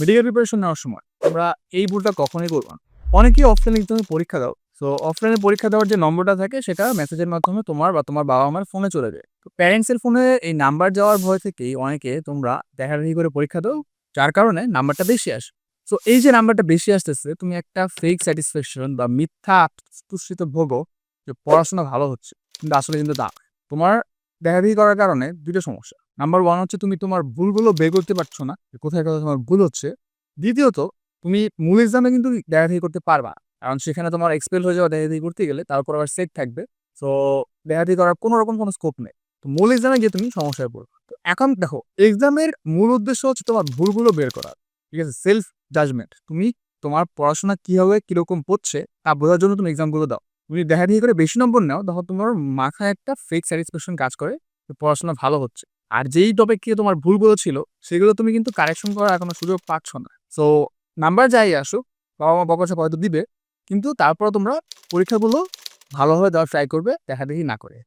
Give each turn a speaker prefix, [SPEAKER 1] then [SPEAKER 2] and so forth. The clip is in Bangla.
[SPEAKER 1] মেডিকেল প্রিপারেশন নেওয়ার সময় তোমরা এই ভুলটা কখনোই করব না। অনেকেই অফলাইনে তুমি পরীক্ষা দাও। সো অফলাইনে পরীক্ষা দেওয়ার যে নম্বরটা থাকে, সেটা মেসেজের মাধ্যমে তোমার বা তোমার বাবা মার ফোনে চলে যায়। তো প্যারেন্টসের ফোনে এই নাম্বার যাওয়ার ভয় থেকেই অনেকে তোমরা দেখাদেখি করে পরীক্ষা দাও, যার কারণে নাম্বারটা বেশি আসে। সো এই যে নাম্বারটা বেশি আসতেছে, তুমি একটা ফেক স্যাটিসফ্যাকশন বা মিথ্যা তুষ্টিত ভোগো যে পড়াশোনা ভালো হচ্ছে, কিন্তু আসলে কিন্তু তা। তোমার দেখাদেখি করার কারণে দুটো সমস্যা। নাম্বার ওয়ান হচ্ছে তুমি তোমার ভুলগুলো বের করতে পারছ না কোথায় কোথায় তোমার ভুল হচ্ছে। দ্বিতীয়ত, তুমি মূল এক্সামে কিন্তু দেখাদেখি করতে পারবা কারণ সেখানে তোমার এক্সপেল হয়ে যাওয়া দেখাদেখি করতে গেলে তারপর আবার সেট থাকবে। সো দেখাদেখি করার কোনো রকম কোনো স্কোপ নেই। তো মূল এক্সামে গিয়ে তুমি সমস্যায় পড়বে। তো এখন দেখো এক্সামের মূল উদ্দেশ্য হচ্ছে তোমার ভুলগুলো বের করা, ঠিক আছে? সেলফ জাজমেন্ট তুমি তোমার পড়াশোনা কীভাবে, কীরকম পড়ছে, তা বোঝার জন্য তুমি এক্সামগুলো দাও। তুমি দেখাদেখি করে বেশি নম্বর নাও, তখন তোমার মাথায় একটা ফেক স্যাটিসফ্যাকশন কাজ করে পড়াশোনা ভালো হচ্ছে। আর যেই টপিক তোমার ভুলগুলো ছিল সেগুলো তুমি কিন্তু কারেকশন করার এখনও সুযোগ পাচ্ছ না। সো নাম্বার যাই আসুক বাবা মা বকাশা হয়তো দিবে, কিন্তু তারপর তোমরা পরীক্ষাগুলো ভালোভাবে দেওয়ার ট্রাই করবে, দেখা দেখি না করে।